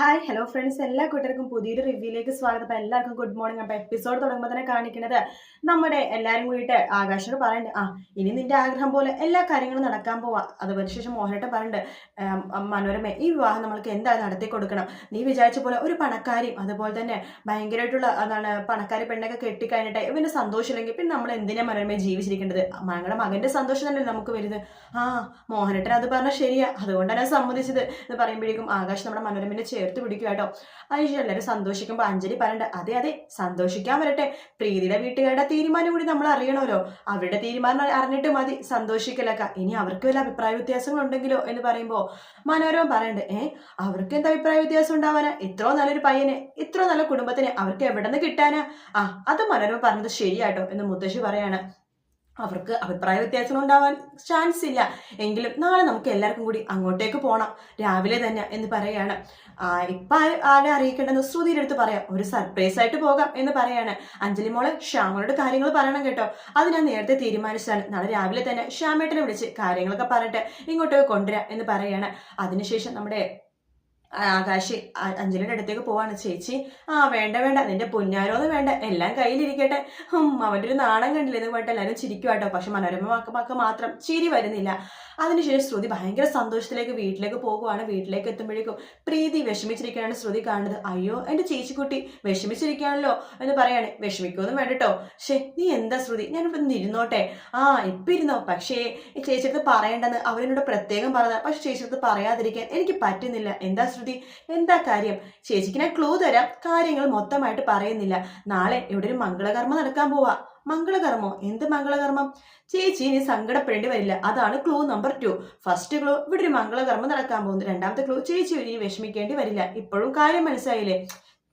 Hi hello friends എല്ലാ കൂട്ടർക്കും പുതിയൊരു റിവ്യൂയിലേക്ക് സ്വാഗതം. എല്ലാവർക്കും ഗുഡ് മോർണിംഗ് അപ്പം എപ്പിസോഡ് തുടങ്ങുമ്പോൾ തന്നെ കാണിക്കുന്നത് നമ്മുടെ എല്ലാവരും കൂടിയിട്ട് ആകാശോട് പറയണ്ട്. ആ ഇനി നിന്റെ ആഗ്രഹം പോലെ എല്ലാ കാര്യങ്ങളും നടക്കാൻ പോവാ. അതുപോലെ ശേഷം മോഹനട്ട് പറയുന്നുണ്ട് മനോരമ ഈ വിവാഹം നമ്മൾക്ക് എന്തായാലും നടത്തി കൊടുക്കണം? നീ വിചാരിച്ച പോലെ ഒരു പണക്കാരിയും അതുപോലെ തന്നെ ഭയങ്കരമായിട്ടുള്ള എന്താണ് പണക്കാരി പെണ്ണൊക്കെ കെട്ടിക്കഴിഞ്ഞിട്ട് ഇവന് സന്തോഷമില്ലെങ്കിൽ പിന്നെ നമ്മൾ എന്തിനാ മനോരമയെ ജീവിച്ചിരിക്കേണ്ടത്? ഞങ്ങളുടെ മകന്റെ സന്തോഷം തന്നെ നമുക്ക് വരുന്നത്. ആ മോഹനട്ടൻ അത് പറഞ്ഞാൽ ശരിയാ. അതുകൊണ്ടാണ് സമ്മതിച്ചത് എന്ന് പറയുമ്പോഴേക്കും ആകാശ് നമ്മുടെ മനോരമനെ ചേർത്ത് പിടിക്കുക കേട്ടോ. അതിനുശേഷം എല്ലാവരും സന്തോഷിക്കുമ്പോൾ അഞ്ജലി പറയണ്ട അതെ അതെ സന്തോഷിക്കാൻ വരട്ടെ. പ്രീതിയുടെ വീട്ടുകാരുടെ തീരുമാനം കൂടി നമ്മൾ അറിയണമല്ലോ. അവരുടെ തീരുമാനം അറിഞ്ഞിട്ട് മതി. സന്തോഷിക്കലൊക്കെ. ഇനി അവർക്ക് വല്ല അഭിപ്രായ വ്യത്യാസങ്ങളുണ്ടെങ്കിലോ എന്ന് പറയുമ്പോൾ മനോരമ പറയണ്ട് ഏ അവർക്ക് എന്താ അഭിപ്രായ വ്യത്യാസം ഉണ്ടാവാനാ ഇത്രോ നല്ലൊരു പയ്യനെ ഇത്രോ നല്ല കുടുംബത്തിന് അവർക്ക് എവിടെ നിന്ന് കിട്ടാനാ? ആ അത് മനോരമ പറഞ്ഞത് ശരിയാട്ടോ എന്ന് മുത്തശ്ശി പറയാണ്. അവർക്ക് അഭിപ്രായ വ്യത്യാസങ്ങൾ ഉണ്ടാവാൻ ചാൻസ് ഇല്ല. എങ്കിലും നാളെ നമുക്ക് എല്ലാവർക്കും കൂടി അങ്ങോട്ടേക്ക് പോകണം രാവിലെ തന്നെ എന്ന് പറയാണ്. ഇപ്പൊ ആരെ അറിയിക്കേണ്ടെന്ന് ശ്രുതിയുടെ അടുത്ത് പറയാം. ഒരു സർപ്രൈസ് ആയിട്ട് പോകാം എന്ന് പറയാണ്. അഞ്ജലി മോളെ ശ്യാമളോട് കാര്യങ്ങൾ പറയണം കേട്ടോ. അത് ഞാൻ നേരത്തെ തീരുമാനിച്ചതാണ്. നാളെ രാവിലെ തന്നെ ശ്യാമേട്ടനെ വിളിച്ച് കാര്യങ്ങളൊക്കെ പറഞ്ഞിട്ട് ഇങ്ങോട്ടേക്ക് കൊണ്ടുവരാം എന്ന് പറയാണ്. അതിനുശേഷം നമ്മുടെ ആകാശ് അഞ്ജലിയുടെ അടുത്തേക്ക് പോവാണ്. ചേച്ചി ആ വേണ്ട വേണ്ട നിന്റെ പുന്നാരോന്ന് വേണ്ട എല്ലാം കയ്യിലിരിക്കട്ടെ. അവന്റെ ഒരു നാണം കണ്ടില്ലേ എന്ന് പറഞ്ഞിട്ട് എല്ലാവരും ചിരിക്കുവാട്ടോ. പക്ഷെ മനോരമ മക്ക മാത്രം ചിരി വരുന്നില്ല. അതിനുശേഷം ശ്രുതി ഭയങ്കര സന്തോഷത്തിലേക്ക് വീട്ടിലേക്ക് പോകുവാണ്. വീട്ടിലേക്ക് എത്തുമ്പോഴേക്കും പ്രീതി വിഷമിച്ചിരിക്കുകയാണ് ശ്രുതി കാണുന്നത്. അയ്യോ എന്റെ ചേച്ചിക്കുട്ടി വിഷമിച്ചിരിക്കുകയാണല്ലോ എന്ന് പറയാണ്. വിഷമിക്കൊന്നും വേണ്ടട്ടോ. ഷേ നീ എന്താ ശ്രുതി? ഞാനിപ്പോൾ ഇന്ന് ഇരുന്നോട്ടെ. ആ ഇപ്പം ഇരുന്നോ. പക്ഷേ ചേച്ചിയടുത്ത് പറയേണ്ടെന്ന് അവരെന്നോട് പ്രത്യേകം പറഞ്ഞാൽ പക്ഷെ ചേച്ചിയടുത്ത് പറയാതിരിക്കാൻ എനിക്ക് പറ്റുന്നില്ല. എന്താ ശ്രുതി? എന്താ കാര്യം? ചേച്ചിക്ക് ഞാൻ ക്ലൂ തരാം. കാര്യങ്ങൾ മൊത്തമായിട്ട് പറയുന്നില്ല. നാളെ ഇവിടെ ഒരു മംഗളകർമ്മം നടക്കാൻ പോവാ. മംഗളകർമ്മോ? എന്ത് മംഗളകർമ്മം? ചേച്ചി ഇനി സങ്കടപ്പെടേണ്ടി വരില്ല. അതാണ് clue number two first clue ഇവിടെ ഒരു മംഗളകർമ്മം നടക്കാൻ പോകുന്നു. രണ്ടാമത്തെ ക്ലൂ ചേച്ചി ഇനി വിഷമിക്കേണ്ടി വരില്ല. ഇപ്പോഴും കാര്യം മനസ്സിലായില്ലേ?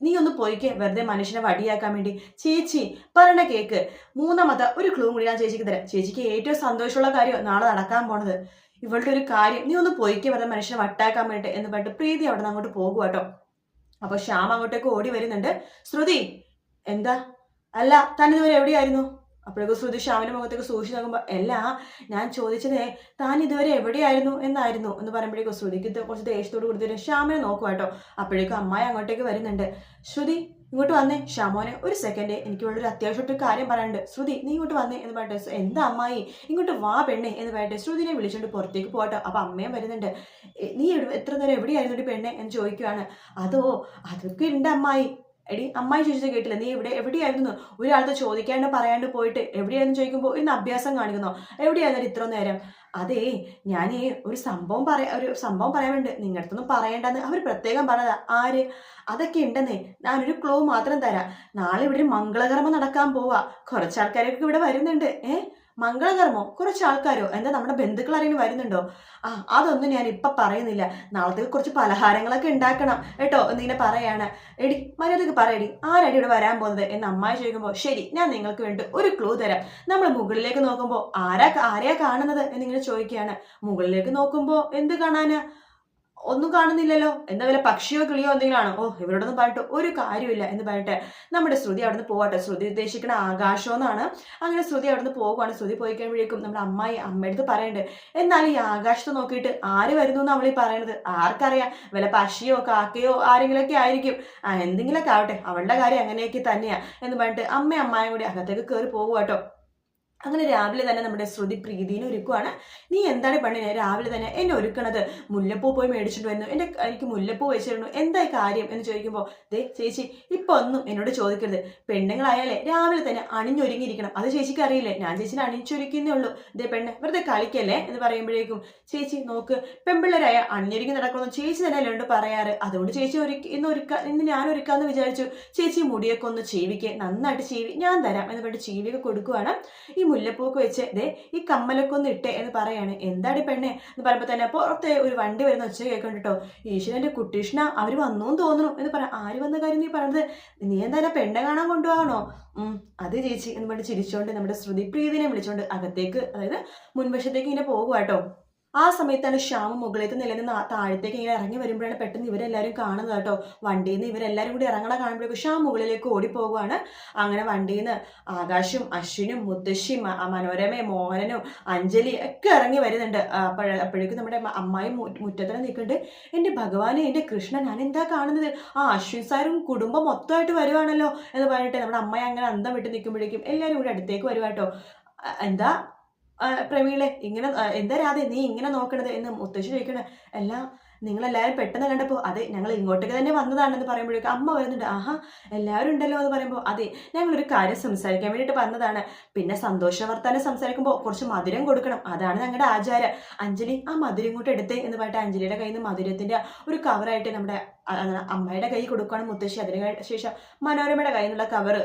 നീ ഒന്ന് പോയിക്കേ വെറുതെ മനുഷ്യനെ വടിയാക്കാൻ വേണ്ടി. ചേച്ചി പറയണ കേക്ക്. മൂന്നാമത്തെ ഒരു ക്ലൂ കൂടി ഞാൻ ചേച്ചിക്ക് തരാം. ചേച്ചിക്ക് ഏറ്റവും സന്തോഷമുള്ള കാര്യം നാളെ നടക്കാൻ പോണത്. ഇവളുടെ ഒരു കാര്യം നീ ഒന്ന് പോയിക്കേ വെറുതെ മനുഷ്യനെ വട്ടാക്കാൻ വേണ്ടി എന്ന് പറഞ്ഞിട്ട് പ്രീതി അവിടെ നിന്ന് അങ്ങോട്ട് പോകുക കേട്ടോ അപ്പൊ ശ്യാം അങ്ങോട്ടേക്ക് ഓടി വരുന്നുണ്ട്. ശ്രുതി എന്താ? അല്ല താൻ ഇതുവരെ എവിടെയായിരുന്നു? അപ്പോഴേക്കും ശ്രുതി ശ്യാമിന്റെ മുഖത്തേക്ക് സൂക്ഷിച്ച് നോക്കുമ്പോൾ അല്ല ഞാൻ ചോദിച്ചതേ താൻ ഇതുവരെ എവിടെയായിരുന്നു എന്നായിരുന്നു? എന്ന് പറയുമ്പോഴേക്കും ശ്രുതിക്ക് കുറച്ച് ദേഷ്യത്തോട് കൊടുത്തിട്ട് ശ്യാമിനെ നോക്കുക കേട്ടോ. അപ്പോഴേക്കും അമ്മായി അങ്ങോട്ടേക്ക് വരുന്നുണ്ട്. ശ്രുതി ഇങ്ങോട്ട് വന്നേ. ശ്യാമോനെ ഒരു സെക്കൻഡ് എനിക്ക് ഇവിടെ ഒരു അത്യാവശ്യമായിട്ട് കാര്യം പറയാനുണ്ട്. ശ്രുതി നീ ഇങ്ങോട്ട് വന്നേ എന്ന് പറയട്ടെ എന്താ അമ്മായി? ഇങ്ങോട്ട് വാ പെണ്ണെ എന്ന് പറയട്ടെ ശ്രുതിനെ വിളിച്ചുകൊണ്ട് പുറത്തേക്ക് പോകട്ടോ. അപ്പം അമ്മയും വരുന്നുണ്ട്. നീ എത്ര നേരം എവിടെയായിരുന്നു പെണ്ണെ? എന്ന് ചോദിക്കുകയാണ് അതോ അതൊക്കെ ഉണ്ട് അമ്മായി. എടി അമ്മായി ചോദിച്ചത് കേട്ടില്ല? നീ ഇവിടെ എവിടെയായിരുന്നു? ഒരാളത്ത് ചോദിക്കാണ്ട് പറയാണ്ട് പോയിട്ട് എവിടെയായിരുന്നു ചോദിക്കുമ്പോൾ ഇന്ന് അഭ്യാസം കാണിക്കുന്നോ. എവിടെയായിരുന്നു ഇത്ര നേരം? അതേ ഞാൻ ഒരു സംഭവം പറയാ ഒരു സംഭവം പറയാൻ വേണ്ടി നിങ്ങളുടെ അടുത്തൊന്നും പറയണ്ടെന്ന് അവർ പ്രത്യേകം പറഞ്ഞതാ. ആര്? അതൊക്കെ ഉണ്ടെന്നേ. ഞാനൊരു ക്ലോ മാത്രം തരാം. നാളെ ഇവിടെ ഒരു മംഗളകർമ്മം നടക്കാൻ പോവാ. കുറച്ച് ആൾക്കാരൊക്കെ ഇവിടെ വരുന്നുണ്ട്. ഏഹ് മംഗളകർമ്മോ കുറച്ച് ആൾക്കാരോ? എന്താ നമ്മുടെ ബന്ധുക്കൾ ആരെങ്കിലും വരുന്നുണ്ടോ? ആ അതൊന്നും ഞാൻ ഇപ്പൊ പറയുന്നില്ല. നാളത്തേക്ക് കുറച്ച് പലഹാരങ്ങളൊക്കെ ഉണ്ടാക്കണം. കേട്ടോ? എന്നിങ്ങനെ പറയാണ്. എടി മര്യാദയ്ക്ക് പറയടി. ആരടി ഇവിടെ വരാൻ പോകുന്നത്? എന്ന് അമ്മായി ചോദിക്കുമ്പോൾ ശരി ഞാൻ നിങ്ങൾക്ക് വേണ്ടി ഒരു ക്ലൂ തരാം. നമ്മൾ മുകളിലേക്ക് നോക്കുമ്പോൾ ആരാ ആരെയാ കാണുന്നത്? എന്നിങ്ങനെ ചോദിക്കുകയാണ്. മുകളിലേക്ക് നോക്കുമ്പോൾ എന്ത് കാണാനാ? ഒന്നും കാണുന്നില്ലല്ലോ. എന്താ വല്ല പക്ഷിയോ കിളിയോ എന്തെങ്കിലും ആണോ? ഓ ഇവരോടൊന്നും പറഞ്ഞിട്ട് ഒരു കാര്യമില്ല എന്ന് പറഞ്ഞിട്ട് നമ്മുടെ ശ്രുതി അവിടുന്ന് പോകട്ടെ ശ്രുതി ഉദ്ദേശിക്കുന്ന ആകാശം എന്നാണ്. അങ്ങനെ ശ്രുതി അവിടുന്ന് പോകുവാണ് ശ്രുതി പോയി കഴിയുമ്പോഴേക്കും നമ്മുടെ അമ്മായി അമ്മയടുത്ത് പറയണ്ട് എന്നാൽ ഈ ആകാശത്ത് നോക്കിയിട്ട് ആര് വരുന്നു എന്ന് അവളീ പറയണത്? ആർക്കറിയാം? വല്ല പക്ഷിയോ കാക്കയോ ആരെങ്കിലുമൊക്കെ ആയിരിക്കും. ആ എന്തെങ്കിലുമൊക്കെ ആവട്ടെ. അവളുടെ കാര്യം അങ്ങനെയൊക്കെ തന്നെയാ. എന്ന് പറഞ്ഞിട്ട് അമ്മയും അമ്മായും കൂടി അകത്തേക്ക് കയറി പോകുക അങ്ങനെ രാവിലെ തന്നെ നമ്മുടെ ശ്രുതി പ്രീതിനെ ഒരുക്കുവാണ്. നീ എന്താണ് പണി? രാവിലെ തന്നെ എന്നെ ഒരുക്കണത്. മുല്ലപ്പൂ പോയി മേടിച്ചിട്ട് വരുന്നു എന്റെ എനിക്ക് മുല്ലപ്പൂ വെച്ചിരുന്നു. എന്തായി കാര്യം? എന്ന് ചോദിക്കുമ്പോൾ ദേ ചേച്ചി ഇപ്പൊ ഒന്നും എന്നോട് ചോദിക്കരുത്. പെണ്ണുങ്ങളായാലേ രാവിലെ തന്നെ അണിഞ്ഞൊരുങ്ങിയിരിക്കണം. അത് ചേച്ചിക്ക് അറിയില്ലേ? ഞാൻ ചേച്ചിനെ അണിഞ്ഞൊരുക്കുന്നേ ഉള്ളൂ. ദേ പെണ്ണ് വെറുതെ കളിക്കല്ലേ? എന്ന് പറയുമ്പോഴേക്കും ചേച്ചി നോക്ക് പെമ്പിള്ളരായ അണിഞ്ഞൊരുങ്ങി നടക്കണമെന്ന് ചേച്ചി തന്നെ അല്ലുണ്ട് പറയാറ്. അതുകൊണ്ട് ചേച്ചി ഒരുക്കി ഇന്ന് ഒരുക്ക ഇന്ന് ഞാൻ ഒരുക്കാന്ന് വിചാരിച്ചു. ചേച്ചി മുടിയൊക്കെ ഒന്ന് ചീവിക്ക്. നന്നായിട്ട് ചീവി ഞാൻ തരാം എന്ന് പറഞ്ഞിട്ട് ചീവിയൊക്കെ കൊടുക്കുവാണ്. ഈ മുല്ലപ്പൂക്ക് വെച്ച് ദേ ഈ കമ്മലൊക്കെ ഒന്ന് ഇട്ടേ എന്ന് പറയാണ്. എന്താടി പെണ്ണെ? എന്ന് പറയുമ്പോൾ തന്നെ പുറത്തെ ഒരു വണ്ടി വരുന്ന ഒച്ച കേൾക്കണ്ടോ ഈശ്വരന്റെ കുട്ടീഷ്ണ അവർ വന്നു തോന്നുന്നു. എന്ന് പറയാം ആര് വന്ന കാര്യം നീ പറഞ്ഞത് നീ എന്തായാലും പെണ്ണെ കാണാൻ കൊണ്ടുപോകണോ? അത് ചേച്ചി എന്ന് പറഞ്ഞ് ചിരിച്ചോണ്ട് നമ്മുടെ ശ്രുതി പ്രീതിനെ വിളിച്ചോണ്ട് അകത്തേക്ക് അതായത് മുൻവശത്തേക്ക് ഇങ്ങനെ പോകുക കേട്ടോ ആ സമയത്താണ് ശ്യാമ മുകളിലേക്ക് നിലനിന്ന് താഴത്തേക്ക് ഇങ്ങനെ ഇറങ്ങി വരുമ്പോഴാണ് പെട്ടെന്ന് ഇവരെല്ലാവരും കാണുന്നത് കേട്ടോ. വണ്ടിയിൽ നിന്ന് ഇവരെല്ലാവരും കൂടി ഇറങ്ങണ കാണുമ്പോഴേക്കും ശ്യാം മുകളിലേക്ക് ഓടിപ്പോകുവാണ്. അങ്ങനെ വണ്ടിയിൽ നിന്ന് ആകാശും അശ്വിനും മുത്തശ്ശിയും മനോരമയും മോഹനനും അഞ്ജലി ഒക്കെ ഇറങ്ങി വരുന്നുണ്ട്. അപ്പോഴ അപ്പോഴേക്കും നമ്മുടെ അമ്മായി മുറ്റത്തിന് നിൽക്കുന്നുണ്ട്. എന്റെ ഭഗവാനെ എന്റെ കൃഷ്ണൻ ഞാൻ എന്താ കാണുന്നത്? ആ അശ്വിൻ സാറും കുടുംബം മൊത്തമായിട്ട് വരുവാണല്ലോ എന്ന് പറഞ്ഞിട്ട് നമ്മുടെ അമ്മയെ അങ്ങനെ അന്തം വിട്ട് നിൽക്കുമ്പോഴേക്കും എല്ലാവരും കൂടി അടുത്തേക്ക് വരുവാട്ടോ എന്താ? പ്രവീളെ ഇങ്ങനെ എന്താ രാധെ നീ ഇങ്ങനെ നോക്കണത് എന്ന് മുത്തശ്ശി ചോദിക്കണ. എല്ലാം നിങ്ങളെല്ലാവരും പെട്ടെന്ന് കണ്ടപ്പോൾ അതെ ഞങ്ങൾ ഇങ്ങോട്ടേക്ക് തന്നെ വന്നതാണെന്ന് പറയുമ്പോഴേക്കും അമ്മ വരുന്നുണ്ട്. ആഹാ എല്ലാവരും ഉണ്ടല്ലോ എന്ന് പറയുമ്പോൾ അതെ ഞങ്ങളൊരു കാര്യം സംസാരിക്കാൻ വേണ്ടിയിട്ട് വന്നതാണ്. പിന്നെ സന്തോഷ വർത്താനം സംസാരിക്കുമ്പോൾ കുറച്ച് മധുരം കൊടുക്കണം. അതാണ് ഞങ്ങളുടെ ആചാരം. അഞ്ജലി ആ മധുരം ഇങ്ങോട്ട് എടുത്തേ എന്ന് പറഞ്ഞിട്ട് അഞ്ജലിയുടെ കയ്യിൽ നിന്ന് മധുരത്തിന്റെ ഒരു കവറായിട്ട് നമ്മുടെ അമ്മയുടെ കൈ കൊടുക്കുകയാണ് മുത്തശ്ശി. അതിന് ശേഷം മനോരമയുടെ കയ്യിൽ നിന്നുള്ള കവർ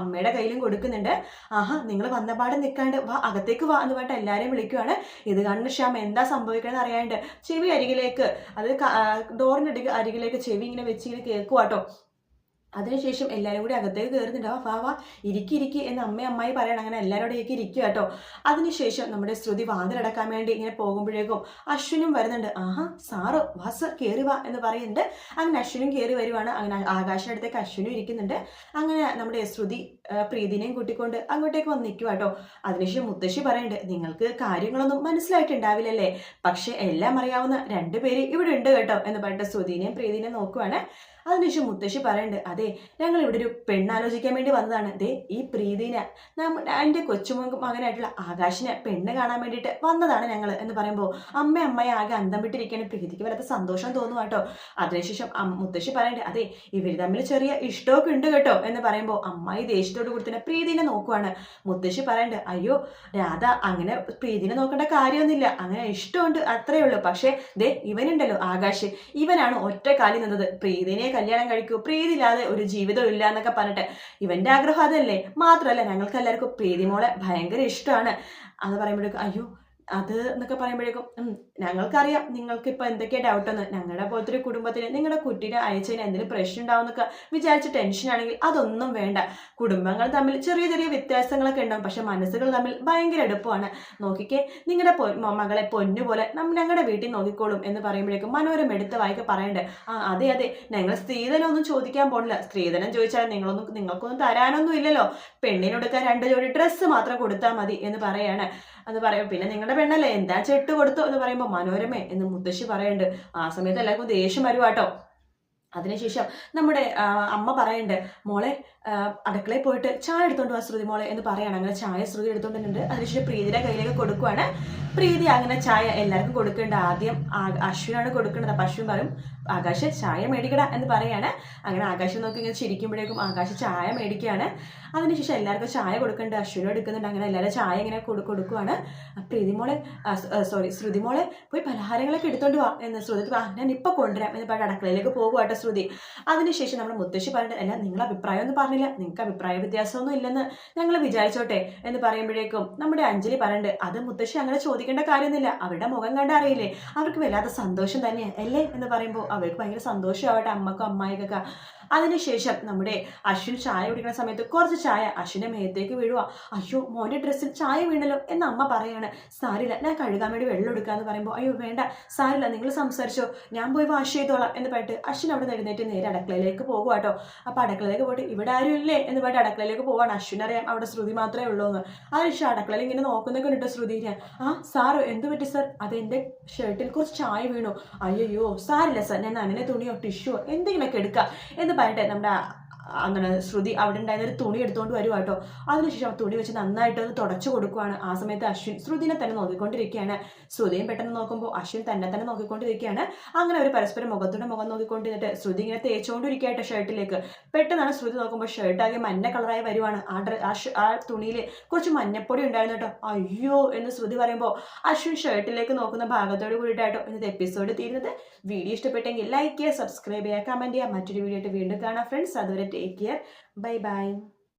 അമ്മയുടെ കയ്യിലും കൊടുക്കുന്നുണ്ട്. ആഹാ നിങ്ങൾ വന്നപാട് നിൽക്കാണ്ട് വാ അകത്തേക്ക് വാ എന്ന് പറഞ്ഞിട്ട് എല്ലാവരെയും വിളിക്കുവാണ്. ഇത് കണ്ട് ശ്യാം എന്താ സംഭവിക്കണമെന്ന് അറിയാണ്ട് ചെവി അരികിലേക്ക് അത് ഡോറിന്റെ അരികിലേക്ക് ചെവി ഇങ്ങനെ വെച്ച് ഇങ്ങനെ കേൾക്കുവാട്ടോ അതിനുശേഷം എല്ലാവരും കൂടി അകത്തേക്ക് കയറുന്നുണ്ട് വാ വാ ഇരിക്കി ഇരിക്കി എന്ന് അമ്മ അമ്മായി പറയണം. അങ്ങനെ എല്ലാവരോടേക്ക് ഇരിക്കുക കേട്ടോ. അതിനുശേഷം നമ്മുടെ ശ്രുതി വാതിലടക്കാൻ വേണ്ടി ഇങ്ങനെ പോകുമ്പോഴേക്കും അശ്വിനും വരുന്നുണ്ട്. ആഹാ സാറ് വാസ് കയറി വാ എന്ന് പറയുന്നുണ്ട്. അങ്ങനെ അശ്വിനും കയറി വരുവാണ്. അങ്ങനെ ആകാശിന്റെ അടുത്തേക്ക് അശ്വിനും ഇരിക്കുന്നുണ്ട്. അങ്ങനെ നമ്മുടെ ശ്രുതി പ്രീതിനെയും കൂട്ടിക്കൊണ്ട് അങ്ങോട്ടേക്ക് വന്ന് നിൽക്കുക കേട്ടോ അതിനുശേഷം മുത്തശ്ശി പറയുന്നുണ്ട് നിങ്ങൾക്ക് കാര്യങ്ങളൊന്നും മനസ്സിലായിട്ടുണ്ടാവില്ലല്ലേ? പക്ഷെ എല്ലാം അറിയാവുന്ന രണ്ടുപേര് ഇവിടെ ഉണ്ട് കേട്ടോ എന്ന് പറഞ്ഞിട്ട് സുധീനെയും പ്രീതിനെയും നോക്കുവാണ്. അതിനുശേഷം മുത്തശ്ശി പറയുന്നുണ്ട് അതെ ഞങ്ങൾ ഇവിടെ ഒരു പെണ്ണാലോചിക്കാൻ വേണ്ടി വന്നതാണ്. ദേ ഈ പ്രീതിനെ എന്റെ കൊച്ചുമകൻ മകനായിട്ടുള്ള ആകാശിനെ പെണ്ണ് കാണാൻ വേണ്ടിയിട്ട് വന്നതാണ് ഞങ്ങൾ എന്ന് പറയുമ്പോൾ അമ്മ അമ്മയെ ആകെ അന്തം വിട്ടിരിക്കുകയാണ്. പ്രീതിക്ക് വല്ലാത്ത സന്തോഷം തോന്നും കേട്ടോ അതിനുശേഷം മുത്തശ്ശി പറയണ്ടേ അതെ ഇവർ തമ്മിൽ ചെറിയ ഇഷ്ടമൊക്കെ ഉണ്ട് കേട്ടോ എന്ന് പറയുമ്പോൾ അമ്മായി ദേഷ്യത്തോട് കൂടി തന്നെ പ്രീതിനെ നോക്കുവാണ്. മുത്തശ്ശി പറയണ്ടേ അയ്യോ രാധ അങ്ങനെ പ്രീതിനെ നോക്കേണ്ട കാര്യമൊന്നുമില്ല. അങ്ങനെ ഇഷ്ടമുണ്ട് അത്രയേ ഉള്ളൂ. പക്ഷേ ദേ ഇവനുണ്ടല്ലോ ആകാശ്. ഇവനാണ് ഒറ്റ കാലി നിന്നത്. പ്രീതിനെ കല്യാണം കഴിക്കൂ. പ്രീതിയില്ലാതെ ഒരു ജീവിതം ഇല്ല എന്നൊക്കെ പറഞ്ഞിട്ട് ഇവന്റെ ആഗ്രഹം അതല്ലേ? മാത്രമല്ല ഞങ്ങൾക്ക് എല്ലാവർക്കും പ്രീതി മോളെ ഭയങ്കര ഇഷ്ടമാണ്. അത് പറയുമ്പോഴേക്കും അയ്യോ അത് എന്നൊക്കെ പറയുമ്പോഴേക്കും ഞങ്ങൾക്കറിയാം നിങ്ങൾക്ക് എന്തൊക്കെയാ ഡൗട്ട് എന്ന്. ഞങ്ങളുടെ പോലത്തെ ഒരു കുടുംബത്തിന് നിങ്ങളുടെ കുട്ടിയുടെ അയച്ചതിന് എന്തെങ്കിലും പ്രശ്നം ഉണ്ടാവുന്നൊക്കെ വിചാരിച്ച ടെൻഷൻ ആണെങ്കിൽ അതൊന്നും വേണ്ട. കുടുംബങ്ങൾ തമ്മിൽ ചെറിയ ചെറിയ വ്യത്യാസങ്ങളൊക്കെ ഉണ്ടാവും. പക്ഷെ മനസ്സുകൾ തമ്മിൽ ഭയങ്കര എടുപ്പമാണ് നോക്കിക്കേ നിങ്ങളുടെ മകളെ പൊന്നുപോലെ നമ്മൾ ഞങ്ങളുടെ വീട്ടിൽ നോക്കിക്കോളും എന്ന് പറയുമ്പോഴേക്കും മനോരം എടുത്ത് വായിക്ക പറയണ്ടേ. ആ അതെ അതെ ഞങ്ങൾ സ്ത്രീധനമൊന്നും ചോദിക്കാൻ പോണില്ല. സ്ത്രീധനം ചോദിച്ചാൽ നിങ്ങളൊന്നും നിങ്ങൾക്കൊന്നും തരാനൊന്നും ഇല്ലല്ലോ. പെണ്ണിനൊടുക്കാൻ രണ്ട് ജോഡി ഡ്രസ്സ് മാത്രം കൊടുത്താൽ മതി എന്ന് പറയാണ്. അത് പറയും പിന്നെ നിങ്ങളുടെ പെണ്ണല്ലേ? എന്താ ചെട്ട് കൊടുത്തു എന്ന് പറയുമ്പോൾ മനോരമേ എന്ന് മുത്തശ്ശി പറയുന്നുണ്ട് ആ സമയത്ത് എല്ലാവർക്കും ദേഷ്യം വരുവാട്ടോ. അതിനുശേഷം നമ്മുടെ അമ്മ പറയണ്ട് മോളെ അടുക്കളയിൽ പോയിട്ട് ചായ എടുത്തോണ്ട് വാ ശ്രുതി മോളെ എന്ന് പറയാണ്. അങ്ങനെ ചായ ശ്രുതി എടുത്തോണ്ട് എടുത്തോണ്ടുണ്ട് അതിനുശേഷം പ്രീതിയുടെ കയ്യിലേക്ക് കൊടുക്കുവാണ്. പ്രീതി അങ്ങനെ ചായ എല്ലാവർക്കും കൊടുക്കേണ്ട ആദ്യം അശ്വിനാണ് കൊടുക്കേണ്ടത് അപ്പം അശ്വിൻ പറയും ആകാശ് ചായ മേടിക്കട എന്ന് പറയാണ്. അങ്ങനെ ആകാശം നോക്കി ഇങ്ങനെ ചിരിക്കുമ്പോഴേക്കും ആകാശ് ചായ മേടിക്കുകയാണ്. അതിനുശേഷം എല്ലാവർക്കും ചായ കൊടുക്കേണ്ട അശ്വിനും എടുക്കുന്നുണ്ട്. അങ്ങനെ എല്ലാവരും ചായ ഇങ്ങനെ കൊടുക്കുവാണ്. പ്രീതി മോളെ സോറി ശ്രുതി മോളെ പോയി പലഹാരങ്ങളൊക്കെ എടുത്തോണ്ട് വാ എന്ന് ശ്രുതി ഞാൻ ഇപ്പൊ കൊണ്ടുവരാം എന്ന് പറഞ്ഞ അടക്കളയിലേക്ക് പോകുവാട്ടോ ശ്രുതി. അതിനുശേഷം നമ്മുടെ മുത്തശ്ശി പറഞ്ഞിട്ട് അല്ല നിങ്ങളുടെ അഭിപ്രായം ഒന്നും പറഞ്ഞില്ല നിങ്ങൾക്ക് അഭിപ്രായ വ്യത്യാസമൊന്നും ഇല്ലെന്ന് ഞങ്ങൾ വിചാരിച്ചോട്ടെ എന്ന് പറയുമ്പോഴേക്കും നമ്മുടെ അഞ്ജലി പറയണ്ട് അത് മുത്തശ്ശി അങ്ങനെ ചോദിക്കേണ്ട കാര്യമൊന്നുമില്ല. അവരുടെ മുഖം കണ്ട അറിയില്ലേ? അവർക്ക് വല്ലാത്ത സന്തോഷം തന്നെയാണ് അല്ലേ? എന്ന് പറയുമ്പോൾ അവർക്ക് ഭയങ്കര സന്തോഷമാവട്ടെ അമ്മക്കും അമ്മായിക്കൊക്കെ. അതിനുശേഷം നമ്മുടെ അശ്വിൻ ചായ കുടിക്കുന്ന സമയത്ത് കുറച്ച് ചായ അശ്വിന്റെ മേത്തേക്ക് വീഴുക അയ്യോ മോന്റെ ഡ്രസ്സിൽ ചായ വീണല്ലോ എന്ന് അമ്മ പറയാണ്. സാരില്ല ഞാൻ കഴുകാൻ വേണ്ടി വെള്ളം എടുക്കുക എടുക്കാന്ന് പറയുമ്പോൾ അയ്യോ വേണ്ട സാരില്ല നിങ്ങൾ സംസാരിച്ചോ ഞാൻ പോയി വാഷ് ചെയ്തോളാം എന്ന് പറഞ്ഞിട്ട് അശ്വിൻ അവിടെ എഴുന്നേറ്റ് നേരെ അടുക്കളയിലേക്ക് പോകുക കേട്ടോ അപ്പൊ അടുക്കളയിലേക്ക് പോയിട്ട് ഇവിടെ ആരും ഇല്ലേ? എന്ന് പറഞ്ഞിട്ട് അടുക്കളയിലേക്ക് പോവാണ്. അശ്വിൻ അറിയാം അവിടെ ശ്രുതി മാത്രമേ ഉള്ളൂ എന്ന്. ആ അതിനുശേഷം അടുക്കളയിൽ ഇങ്ങനെ നോക്കുന്നൊക്കെ ഉണ്ട് ശ്രുതിനെ ആ സാറോ എന്ത് പറ്റി സാർ? അത് എന്റെ ഷർട്ടിൽ കുറച്ച് ചായ വീണു. അയ്യോ സാരില്ല സാർ ഞാൻ അങ്ങനെ തുണിയോ ടിഷ്യോ എന്തെങ്കിലുമൊക്കെ എടുക്കാം. എന്ന് പറഞ്ഞിട്ട് നമ്മുടെ അങ്ങനെ ശ്രുതി അവിടെ ഉണ്ടായിരുന്ന ഒരു തുണി എടുത്തുകൊണ്ട് വരുക കേട്ടോ അതിനുശേഷം തുണി വെച്ച് നന്നായിട്ട് അത് തുടച്ചു കൊടുക്കുവാണ് ആ സമയത്ത് അശ്വിൻ. ശ്രുതിനെ തന്നെ നോക്കിക്കൊണ്ടിരിക്കുകയാണ്. ശ്രുതിയും പെട്ടെന്ന് നോക്കുമ്പോൾ അശ്വിൻ തന്നെ തന്നെ നോക്കിക്കൊണ്ടിരിക്കുകയാണ്. അങ്ങനെ ഒരു പരസ്പരം മുഖത്തൂടെ മുഖം നോക്കിക്കൊണ്ടിരുന്നിട്ട് ശ്രുതി ഇങ്ങനെ തേച്ചുകൊണ്ടിരിക്കുകയായിട്ട് ഷർട്ടിലേക്ക്. പെട്ടെന്നാണ് ശ്രുതി നോക്കുമ്പോൾ ഷർട്ട് ആകെ മഞ്ഞ കളറായി വരുവാണ്. ആ ഡ്രസ് ആ തുണിയിൽ കുറച്ച് മഞ്ഞപ്പൊടി ഉണ്ടായിരുന്നു കേട്ടോ അയ്യോ എന്ന് ശ്രുതി പറയുമ്പോൾ അശ്വിൻ ഷർട്ടിലേക്ക് നോക്കുന്ന ഭാഗത്തോട് കൂടിയിട്ടായിട്ടോ ഇന്നത്തെ എപ്പിസോഡ് തീരുന്നത്. വീഡിയോ ഇഷ്ടപ്പെട്ടെങ്കിൽ ലൈക്ക് ചെയ്യുക സബ്സ്ക്രൈബ് ചെയ്യുക കമന്റ് ചെയ്യുക. മറ്റൊരു വീഡിയോ ആയിട്ട് വീണ്ടും കാണാം ഫ്രണ്ട്സ് അതുവരെ Take care. Bye bye.